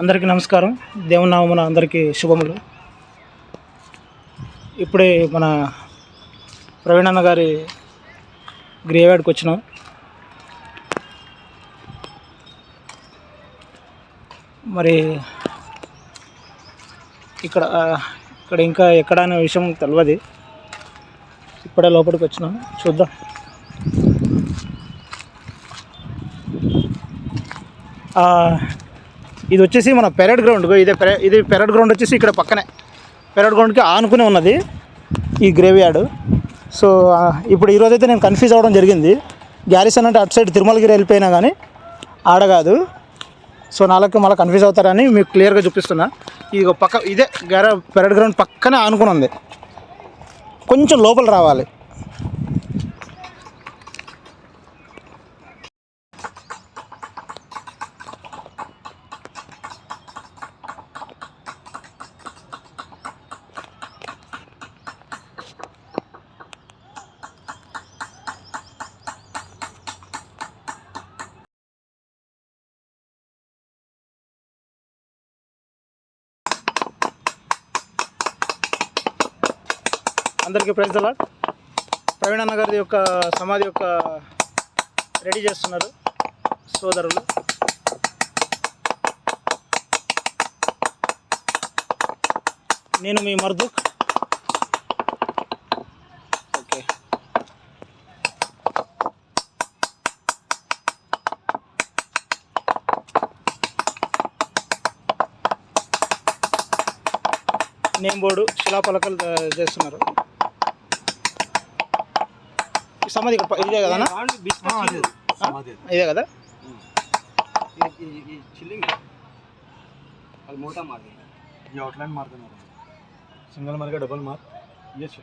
అందరికీ నమస్కారం. దేవుని అందరికీ శుభములు. ఇప్పుడే మన ప్రవీణన్న గారి గ్రేవ్యార్డ్కి వచ్చినాం. మరి ఇక్కడ ఇక్కడ ఇంకా ఎక్కడ అనే విషయం తెలియదు ఇప్పుడే లోపలికి వచ్చినాం. చూద్దాం. ఆ, ఇది వచ్చేసి మన పెరడ్ గ్రౌండ్ ఇదే పెర- ఇది పెరడ్ గ్రౌండ్ వచ్చేసి ఇక్కడ పక్కనే. పెరడ్ గ్రౌండ్కి ఆనుకునే ఉన్నది ఈ గ్రేవ్ యార్డ్ సో ఇప్పుడు ఈరోజైతే నేను కన్ఫ్యూజ్ అవ్వడం జరిగింది. గ్యారిసన్ అంటే అటు సైడ్ తిరుమలగిరి వెళ్ళిపోయినా కానీ ఆడ కాదు. సో నాలుగు మళ్ళీ కన్ఫ్యూజ్ అవుతారని మీకు క్లియర్గా చూపిస్తున్నా. ఇది ఒక పక్క ఇదే గ్యార పెరడ్ గ్రౌండ్ పక్కనే ఆనుకుని ఉంది. కొంచెం లోపల రావాలి. అందరికీ ప్రైజ్ అలాట్ ప్రవీణ్ అన్న గారి యొక్క సమాధి యొక్క రెడీ చేస్తున్నారు సోదరులు. నేను మీ మర్దుక్. ఓకే నేమ్ బోర్డు శిలాపలకలు చేస్తున్నారు. సమాధి ఇక్కడ ఇదే కదా ఇదే కదా? అది మూటా mark outline mark single mark double mark yes